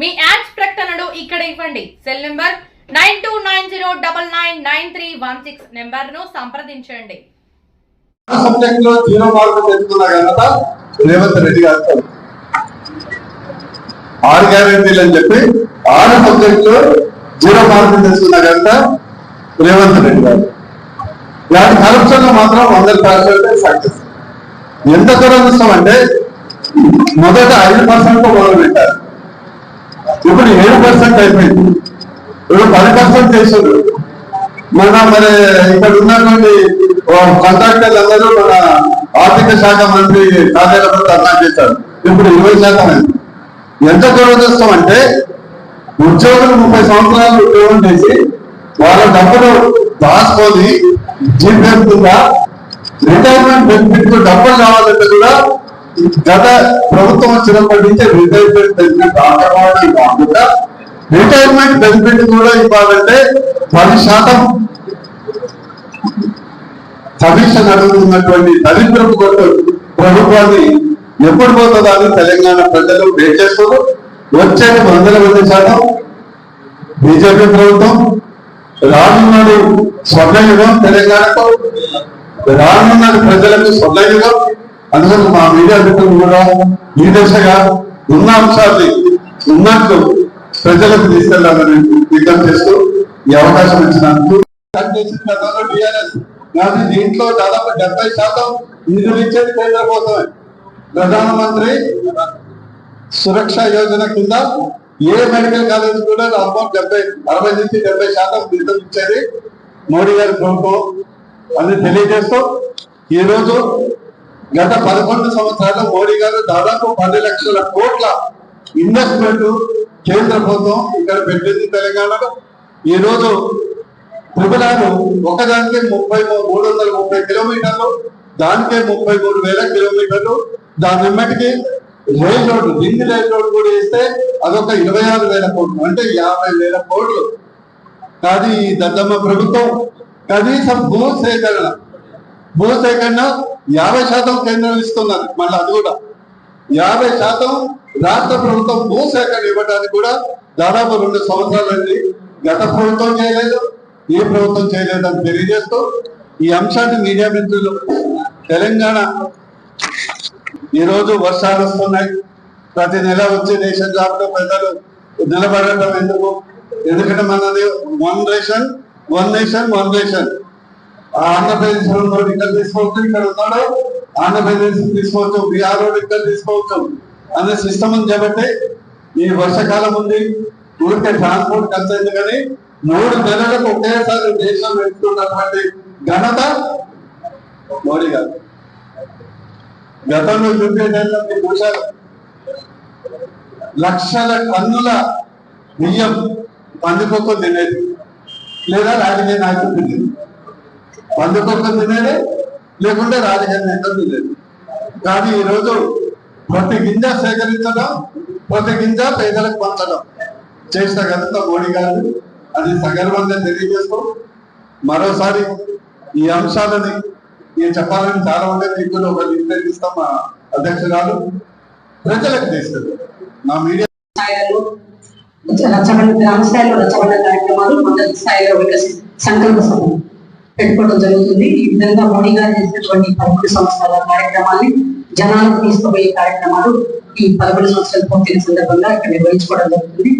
మీ ads ప్రకటనలు ఇక్కడ ఇవ్వండి. Cell number nine two nine zero double nine nine three one six నెంబర్ను సంప్రదించండి. సబ్జెక్ట్లో జీరో మార్కులు తెచ్చుకున్న ఘనత రేవంత్ రెడ్డి గారు ఆరు గ్యారెంటీలు అని చెప్పి ఆరు సబ్జెక్ట్లో జీరో మార్కులు తెచ్చుకున్న ఘనత రేవంత్ రెడ్డి గారు దాని కరప్షన్లో మాత్రం వందల పర్సెంట్ సక్సెస్. ఎంత దూరం చూస్తామంటే మొదట ఐదు పర్సెంట్ మొదలు పెట్టారు. ఇప్పుడు ఏడు పర్సెంట్ అయిపోయింది. ఇప్పుడు పది పర్సెంట్ చేసారు మన మరి ఇక్కడ ఉన్నటువంటి కాంట్రాక్టర్లు అందరూ మన ఆర్థిక శాఖ మంత్రి కార్యాలయంలో ధర్నా చేశారు. ఇప్పుడు ఇరవై శాతం అయింది. ఎంత దురదృష్టం అంటే ఉద్యోగులు ముప్పై సంవత్సరాలు ఉద్యోగం చేసి వాళ్ళ డబ్బులు దాచుకొని జీపీఎఫ్ కింద రిటైర్మెంట్ బెనిఫిట్ డబ్బులు కావాలంటే కూడా గత ప్రభుత్వం వచ్చినప్పటి నుంచి రిటైర్మెంట్ బెనిఫిట్ ఆటవాడే కాకుండా రిటైర్మెంట్ బెనిఫిట్ కూడా ఇవ్వాలంటే పది శాతం కమిషన్ అడుగుతున్నటువంటి దరిద్రపు ప్రభుత్వాన్ని ఎప్పుడు పోతుందా అని తెలంగాణ ప్రజలు వెయిట్ చేస్తారు. వచ్చేది వందల మంది శాతం బీజేపీ ప్రభుత్వం రానున్నాడు స్వర్ణయుగం తెలంగాణకు రానున్నాడు ప్రజలకు స్వర్ణయుగం. అందుకని మా మీడియా మిత్రులు కూడా ఈ దశగా ఉన్న అంశాన్ని ఉన్నట్టు ప్రజలకు తీసుకెళ్ళాలని విజ్ఞప్తి చేస్తూ ఈ అవకాశం ఇచ్చినందుకు కానీ దీంట్లో దాదాపు డెబ్బై శాతం నిధులు ఇచ్చేది కేంద్ర కోసమే ప్రధానమంత్రి సురక్ష యోజన కింద ఏ మెడికల్ కాలేజ్ కూడా ఆల్మోస్ట్ డెబ్బై అరవై నుంచి డెబ్బై శాతం నిధులు ఇచ్చేది మోడీ గారి ప్రభుత్వం. అని తెలియజేస్తూ ఈ రోజు గత పదకొండు సంవత్సరాలు మోడీ గారు దాదాపు పది లక్షల కోట్ల ఇన్వెస్ట్మెంట్ కేంద్ర ప్రభుత్వం ఇక్కడ పెట్టింది తెలంగాణలో. ఈ రోజు త్రిపురాలు ఒకదానికే ముప్పై మూడు వందల ముప్పై కిలోమీటర్లు దానికే ముప్పై మూడు వేల కిలోమీటర్లు. దాని వెంబటికి rail road ring rail road కూడా వేస్తే అదొక ఇరవై ఆరు వేల కోట్లు అంటే యాభై వేల కోట్లు. కానీ ఈ దద్దమ్మ ప్రభుత్వం కనీసం భూ సేకరణ భూసేకరణ యాభై శాతం కేంద్రం ఇస్తున్నది మళ్ళీ అది కూడా. యాభై శాతం రాష్ట్ర ప్రభుత్వం భూసేకరణ ఇవ్వడానికి కూడా దాదాపు రెండు సంవత్సరాలండి గత ప్రభుత్వం చేయలేదు ఈ ప్రభుత్వం చేయలేదని తెలియజేస్తూ ఈ అంశాన్ని మీడియా మిత్రులు తెలంగాణ ఈ రోజు వర్షాలు వస్తున్నాయి. ప్రతి నెల వచ్చే రేషన్ జాబ్లో ప్రజలు నిలబడటం ఎందుకు? ఎందుకంటే మనది one ration one nation one ration Andhra Pradesh ఇక్కడ తీసుకోవచ్చు ఇక్కడ ఉన్నాడు. ఆంధ్రప్రదేశ్ తీసుకోవచ్చు బీహార్ ఇక్కడ తీసుకోవచ్చు. అనే సిస్టమ్ అని చెప్పట్టి ఈ వర్షాకాలం ఉంది. ఊరికే ట్రాన్స్పోర్ట్ ఖర్చు అయింది కానీ మూడు నెలలకు ఒకేసారి దేశం పెట్టుకున్నటువంటి ఘనత మోడీ గారు. గతంలో చూపేటంటే చూశారు లక్షల టన్నుల బియ్యం పందికొక్క తినేది లేదా రాజకీయ నాయకులు. తినేది పందికొక్క తినేది లేకుంటే రాజకీయ నాయకులు తినేది కానీ ఈరోజు ప్రతి గింజ సేకరించడం ప్రతి గింజ పేదలకు పంచడం చేసిన ఘనత మోడీ గారు అది సగర్వంగా తెలియజేస్తూ మరోసారి ఈ అంశాలని నేను చెప్పాలని చాలా మంది మీకు కూడా ఒక నిర్ణయం ఇస్తాం మా అధ్యక్షురాలు. ప్రజలకు తీసుకెళ్ళి నా మీడియా స్థాయిలో అంశాలు గ్రామ స్థాయిలో కార్యక్రమాలు మండల స్థాయిలో వికసి సంకల్ప సభ పెట్టుకోవడం జరుగుతుంది. ఈ విధంగా మోడీ గారు చేసినటువంటి పదకొండు సంవత్సరాల కార్యక్రమాన్ని జనాలకు తీసుకుపోయే కార్యక్రమాలు ఈ పదకొండు సంవత్సరాలు పూర్తయిన సందర్భంగా ఇక్కడ నిర్వహించుకోవడం జరుగుతుంది.